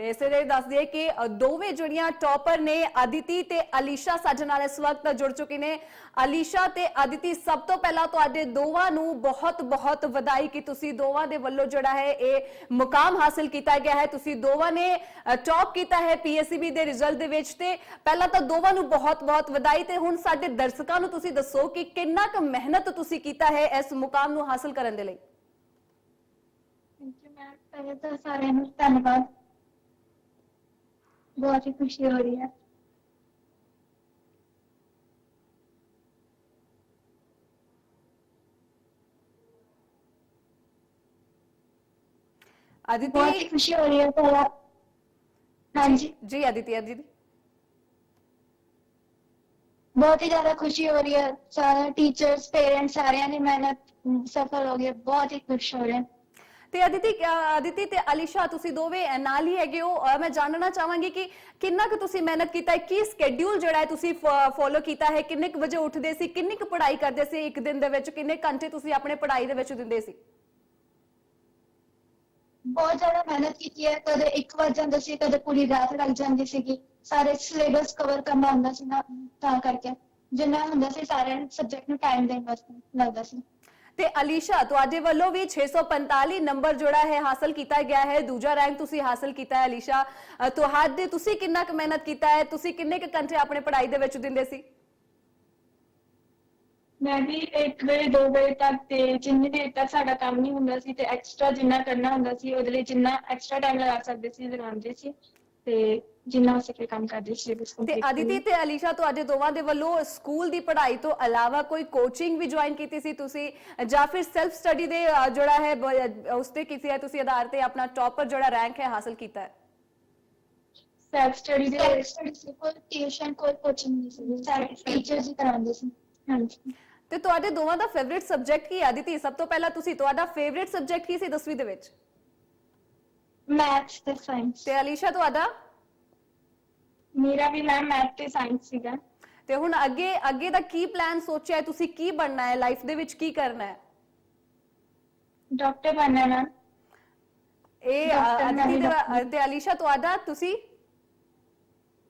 ਤੇ ਇਸੇ ਦੇ ਦੱਸ ਦਈਏ ਕਿ ਦੋਵੇਂ ਜਿਹੜੀਆਂ ਟੌਪਰ ਨੇ, ਅਦਿਤੀ ਤੇ ਅਲੀਸ਼ਾ ਸਾਡੇ ਨਾਲ ਇਸ ਵਕਤ ਜੁੜ ਚੁੱਕੇ ਨੇ। ਅਲੀਸ਼ਾ ਤੇ ਅਦਿਤੀ, ਸਭ ਤੋਂ ਪਹਿਲਾਂ ਤੁਹਾਡੇ ਦੋਵਾਂ ਨੂੰ ਬਹੁਤ-ਬਹੁਤ ਵਧਾਈ ਕਿ ਤੁਸੀਂ ਦੋਵਾਂ ਦੇ ਵੱਲੋਂ ਜਿਹੜਾ ਹੈ, ਇਹ ਮੁਕਾਮ ਹਾਸਲ ਕੀਤਾ ਗਿਆ ਹੈ। ਤੁਸੀਂ ਦੋਵਾਂ ਨੇ ਟੌਪ ਕੀਤਾ ਹੈ ਪੀਐਸਸੀਬੀ ਦੇ ਰਿਜ਼ਲਟ ਦੇ ਵਿੱਚ ਤੇ ਪਹਿਲਾਂ ਤਾਂ ਦੋਵਾਂ ਨੂੰ ਬਹੁਤ-ਬਹੁਤ ਵਧਾਈ ਤੇ ਹੁਣ ਸਾਡੇ ਦਰਸ਼ਕਾਂ ਨੂੰ ਤੁਸੀਂ ਦੱਸੋ ਕਿ ਕਿੰਨਾ ਕੁ ਮਿਹਨਤ ਤੁਸੀਂ ਕੀਤਾ ਹੈ ਇਸ ਮੁਕਾਮ ਨੂੰ ਹਾਸਲ ਕਰਨ ਦੇ ਲਈ? ਥੈਂਕ ਯੂ ਮੈਮ ਪਹਿਲੇ ਤਾਂ ਸਾਰਿਆਂ ਨੂੰ ਧੰਨਵਾਦ। ਬਹੁਤ ਹੀ ਖੁਸ਼ੀ ਹੋ ਰਹੀ ਹੈ ਬਹੁਤ ਹੀ ਅਦਿਤੀ ਖੁਸ਼ੀ ਹੋ ਰਹੀ ਹੈ ਪਹਿਲਾਂ ਹਾਂਜੀ ਜੀ ਅਦਿਤੀ ਅਦਿਤੀ ਬਹੁਤ ਹੀ ਜ਼ਿਆਦਾ ਖੁਸ਼ੀ ਹੋ ਰਹੀ ਹੈ ਸਾਰੇ ਟੀਚਰਸ ਪੇਰੈਂਟਸ ਸਾਰਿਆਂ ਦੀ ਮਿਹਨਤ ਅਮ, ਸਫਲ ਹੋ ਗਈ ਬਹੁਤ ਹੀ ਖੁਸ਼ ਹੋ ਰਹੇ ਹਾਂ ਤੇ ਅਦਿਤੀ ਅਦਿਤੀ ਤੇ ਅਲੀਸ਼ਾ, ਤੁਸੀਂ ਦੋਵੇਂ ਨਾਲ ਹੀ ਹੈਗੇ ਹੋ। ਮੈਂ ਜਾਣਨਾ ਚਾਹਾਂਗੀ ਕਿ ਕਿੰਨਾ ਕੁ ਤੁਸੀਂ ਮਿਹਨਤ ਕੀਤਾ ਹੈ, ਕੀ ਸਕੇਡਿਊਲ ਜਿਹੜਾ ਹੈ ਤੁਸੀਂ ਫੋਲੋ ਕੀਤਾ ਹੈ, ਕਿੰਨੇ ਕੁ ਵਜੇ ਉੱਠਦੇ ਸੀ, ਕਿੰਨੀ ਕੁ ਪੜ੍ਹਾਈ ਕਰਦੇ ਸੀ ਇੱਕ ਦਿਨ ਦੇ ਵਿੱਚ, ਕਿੰਨੇ ਘੰਟੇ ਤੁਸੀਂ ਆਪਣੇ ਪੜ੍ਹਾਈ ਦੇ ਵਿੱਚ ਦਿੰਦੇ ਸੀ? ਬਹੁਤ ਜ਼ਿਆਦਾ ਮਿਹਨਤ ਕੀਤੀ ਹੈ। ਕਦੇ ਇੱਕ ਵਜ ਜਾਂਦਾ ਸੀ, ਕਦੇ ਪੂਰੀ ਰਾਤ ਲੱਗ ਜਾਂਦੀ ਸੀਗੀ। ਸਾਰੇ ਸਿਲੇਬਸ ਕਵਰ ਕਰਨਾ ਹੁੰਦਾ ਸੀ ਨਾ, ਤਾਂ ਕਰਕੇ। ਜਿੰਨਾ ਹੁੰਦਾ ਸੀ ਸਾਰੇ ਸਬਜੈਕਟ ਨੂੰ ਟਾਈਮ ਦੇਣ ਵਾਸਤੇ ਲੱਗਦਾ ਸੀ। ਤੇ ਅਲੀਸ਼ਾ, ਤੁਹਾਡੇ ਵੱਲੋਂ ਵੀ 645 ਨੰਬਰ ਜਿਹੜਾ ਹੈ ਹਾਸਲ ਕੀਤਾ ਗਿਆ ਹੈ। ਦੂਜਾ ਰੈਂਕ ਤੁਸੀਂ ਹਾਸਲ ਕੀਤਾ ਹੈ, ਅਲੀਸ਼ਾ। ਤੁਹਾਡੇ, ਤੁਸੀਂ ਕਿੰਨਾ ਕੁ ਮਿਹਨਤ ਕੀਤਾ ਹੈ? ਤੁਸੀਂ ਕਿੰਨੇ ਕੁ ਘੰਟੇ ਆਪਣੇ ਪੜ੍ਹਾਈ ਦੇ ਵਿੱਚ ਦਿੰਦੇ ਸੀ? ਮੈਂ ਵੀ 1 ਵਜੇ 2 ਵਜੇ ਤੱਕ ਤੇ ਜਿੰਨੀ ਦੇਰ ਤੱਕ ਸਾਡਾ ਕੰਮ ਨਹੀਂ ਹੁੰਦਾ ਸੀ ਤੇ ਐਕਸਟਰਾ ਜਿੰਨਾ ਕਰਨਾ ਹੁੰਦਾ ਸੀ, ਉਹਦੇ ਲਈ ਜਿੰਨਾ ਐਕਸਟਰਾ ਟਾਈਮ ਲਗਾ ਸਕਦੇ ਸੀ, ਲਗਾਉਂਦੇ ਸੀ। ਤੇ ਜਿੰਨਾ ਹੋ ਸਕੇ ਕੰਮ ਕਰਦੇ ਸੀ ਬਸ ਤੇ ਅਦਿਤੀ ਤੇ ਅਲੀਸ਼ਾ ਤੁਹਾਡੇ ਦੋਵਾਂ ਦੇ ਵੱਲੋਂ ਸਕੂਲ ਦੀ ਪੜ੍ਹਾਈ ਤੋਂ ਇਲਾਵਾ ਕੋਈ ਕੋਚਿੰਗ ਵੀ ਜੁਆਇਨ ਕੀਤੀ ਸੀ ਤੁਸੀਂ? ਜਾਂ ਫਿਰ ਸੈਲਫ ਸਟੱਡੀ ਦੇ ਅ, ਜਿਹੜਾ ਹੈ ਬ- ਉਸ ਤੇ ਕਿਸੇ ਤੁਸੀਂ ਆਧਾਰ ਤੇ ਆਪਣਾ ਟੌਪਰ ਜਿਹੜਾ ਰੈਂਕ ਹੈ ਹਾਸਲ ਕੀਤਾ ਹੈ। ਸੈਲਫ ਸਟੱਡੀ ਦੇ ਸੈਲਫ ਸਟੱਡੀ ਸੀ ਕੋਈ ਟਿਊਸ਼ਨ ਕੋਈ ਕੋਚਿੰਗ ਨਹੀਂ ਸੀ। ਸਾਰੇ ਟੀਚਰਸ ਹੀ ਕਰਾਉਂਦੇ ਸੀ। ਹਾਂਜੀ। ਤੇ ਤੁਹਾਡੇ ਦੋਵਾਂ ਦਾ ਫੇਵਰਿਟ ਸਬਜੈਕਟ ਕੀ ਹੈ ਅਦਿਤੀ ਸਭ ਤੋਂ ਪਹਿਲਾਂ ਤੁਸੀਂ ਤੁਹਾਡਾ ਫੇਵਰਿਟ ਸਬਜੈਕਟ ਕੀ ਸੀ 10ਵੀਂ ਦੇ ਵਿੱਚ? ਮੈਥਸ ਤੇ ਸਾਇੰਸ ਤੇ ਅਲੀਸ਼ਾ ਤੁਹਾਡਾ? ਮੇਰਾ ਵੀ ਮੈਮ ਮੈਥ ਤੇ ਸਾਇੰਸ ਸੀਗਾ। ਤੇ ਹੁਣ ਅੱਗੇ ਅੱਗੇ ਦਾ ਕੀ ਪਲਾਨ ਸੋਚਿਆ ਹੈ? ਤੁਸੀਂ ਕੀ ਬਣਨਾ ਹੈ? ਲਾਈਫ ਦੇ ਵਿੱਚ ਕੀ ਕਰਨਾ ਹੈ? ਡਾਕਟਰ ਬਣਨਾ ਮੈਮ ਇਹ Doctor ਅਦਿਤੀ ਬਣਨਾ ਤੇ- ਹੈ। ਤੇ ਅਲੀਸ਼ਾ ਤੁਹਾਡਾ ਤੁਸੀਂ?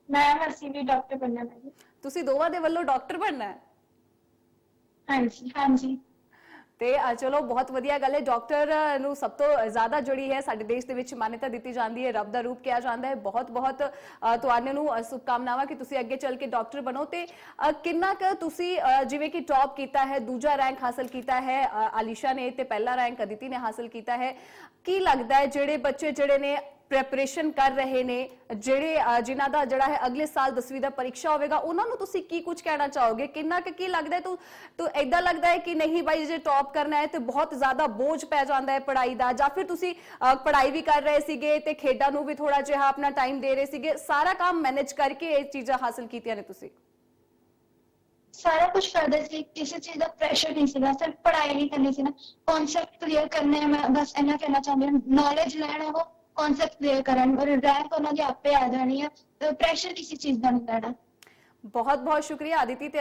ਮੈਮ ਅਸੀਂ ਵੀ ਡਾਕਟਰ ਬਣਨਾ ਮੈਮ ਤੁਸੀਂ ਦੋਵਾਂ ਦੇ ਵੱਲੋਂ ਡਾਕਟਰ ਬਣਨਾ ਹੈ? ਹਾਂਜੀ ਹਾਂਜੀ। ਤੇ ਚਲੋ, ਬਹੁਤ ਵਧੀਆ ਗੱਲ ਹੈ। ਡਾਕਟਰ ਨੂੰ ਸਭ ਤੋਂ ਜ਼ਿਆਦਾ ਜਿਹੜੀ ਹੈ ਸਾਡੇ ਦੇਸ਼ ਦੇ ਵਿੱਚ ਮਾਨਤਾ ਦਿੱਤੀ ਜਾਂਦੀ ਹੈ, ਰੱਬ ਦਾ ਰੂਪ ਕਿਹਾ ਜਾਂਦਾ ਹੈ। ਬਹੁਤ ਬਹੁਤ ਤੁਹਾਨੂੰ ਨੂੰ ਸ਼ੁਭਕਾਮਨਾਵਾਂ ਕਿ ਤੁਸੀਂ ਅੱਗੇ ਚੱਲ ਕੇ ਡਾਕਟਰ ਬਣੋ ਤੇ ਕਿੰਨਾ ਕੁ ਤੁਸੀਂ ਜਿਵੇਂ ਕਿ ਟੌਪ ਕੀਤਾ ਹੈ, ਦੂਜਾ ਰੈਂਕ ਹਾਸਲ ਕੀਤਾ ਹੈ ਆਲੀਸ਼ਾ ਨੇ ਤੇ ਪਹਿਲਾ ਰੈਂਕ ਅਦਿਤੀ ਨੇ ਹਾਸਲ ਕੀਤਾ ਹੈ। ਕੀ ਲੱਗਦਾ ਹੈ, ਜਿਹੜੇ ਬੱਚੇ ਜਿਹੜੇ ਨੇ ਪ੍ਰੈਪਰੇਸ਼ਨ ਕਰ ਰਹੇ ਨੇ, ਜਿਹੜੇ ਜਿਨ੍ਹਾਂ ਦਾ ਜਿਹੜਾ ਹੈ ਅਗਲੇ ਸਾਲ 10ਵੀਂ ਦਾ ਪਰੀਖਿਆ ਹੋਵੇਗਾ, ਉਹਨਾਂ ਨੂੰ ਤੁਸੀਂ ਕੀ ਕੁਝ ਕਹਿਣਾ ਚਾਹੋਗੇ? ਕਿੰਨਾ ਕੁ ਕੀ ਲੱਗਦਾ ਹੈ? ਤੂੰ ਤੂੰ ਐਦਾਂ ਲੱਗਦਾ ਹੈ ਕਿ ਨਹੀਂ ਬਾਈ, ਜੇ ਟੌਪ ਕਰਨਾ ਹੈ ਤੇ ਬਹੁਤ ਜ਼ਿਆਦਾ ਬੋਝ ਪੈ ਜਾਂਦਾ ਹੈ ਪੜ੍ਹਾਈ ਦਾ ਜਾਂ ਫਿਰ ਤੁਸੀਂ ਪੜ੍ਹਾਈ ਵੀ ਕਰ ਰਹੇ ਸੀਗੇ ਤੇ ਖੇਡਾਂ ਨੂੰ ਵੀ ਥੋੜਾ ਜਿਹਾ ਆਪਣਾ ਟਾਈਮ ਦੇ ਰਹੇ ਸੀਗੇ, ਸਾਰਾ ਕੰਮ ਮੈਨੇਜ ਕਰਕੇ ਇਹ ਚੀਜ਼ਾਂ ਹਾਸਲ ਕੀਤੀਆਂ ਨੇ ਤੁਸੀਂ? ਸਾਰਾ ਕੁਝ ਕਰਦੇ ਸੀ, ਕਿਸੇ ਚੀਜ਼ ਦਾ ਪ੍ਰੈਸ਼ਰ ਨਹੀਂ ਸੀਗਾ, ਸਿਰਫ ਪੜ੍ਹਾਈ ਨਹੀਂ ਕਰਨੀ ਸੀ ਨਾ ਕਨਸੈਪਟ ਕਲੀਅਰ ਕਰਨੇ ਮੈਂ ਬਸ ਇਹਨਾਂ ਕਹਿਣਾ ਚਾਹੁੰਦੀ ਹਾਂ ਨੌਲੇਜ ਲੈਣਾ ਉਹ ਕਨਸੈਪਟ ਕਲੀਅਰ ਕਰਨ, ਔਰ ਰੈਂਕ ਉਹਨਾਂ ਦੀ ਆਪੇ ਆ ਜਾਣੀ ਹੈ ਪ੍ਰੈਸ਼ਰ ਕਿਸੇ ਚੀਜ਼ ਦਾ ਨਹੀਂ ਲੈਣਾ ਬਹੁਤ ਬਹੁਤ ਸ਼ੁਕਰੀਆ, ਆਦਿਤੀ ਤੇ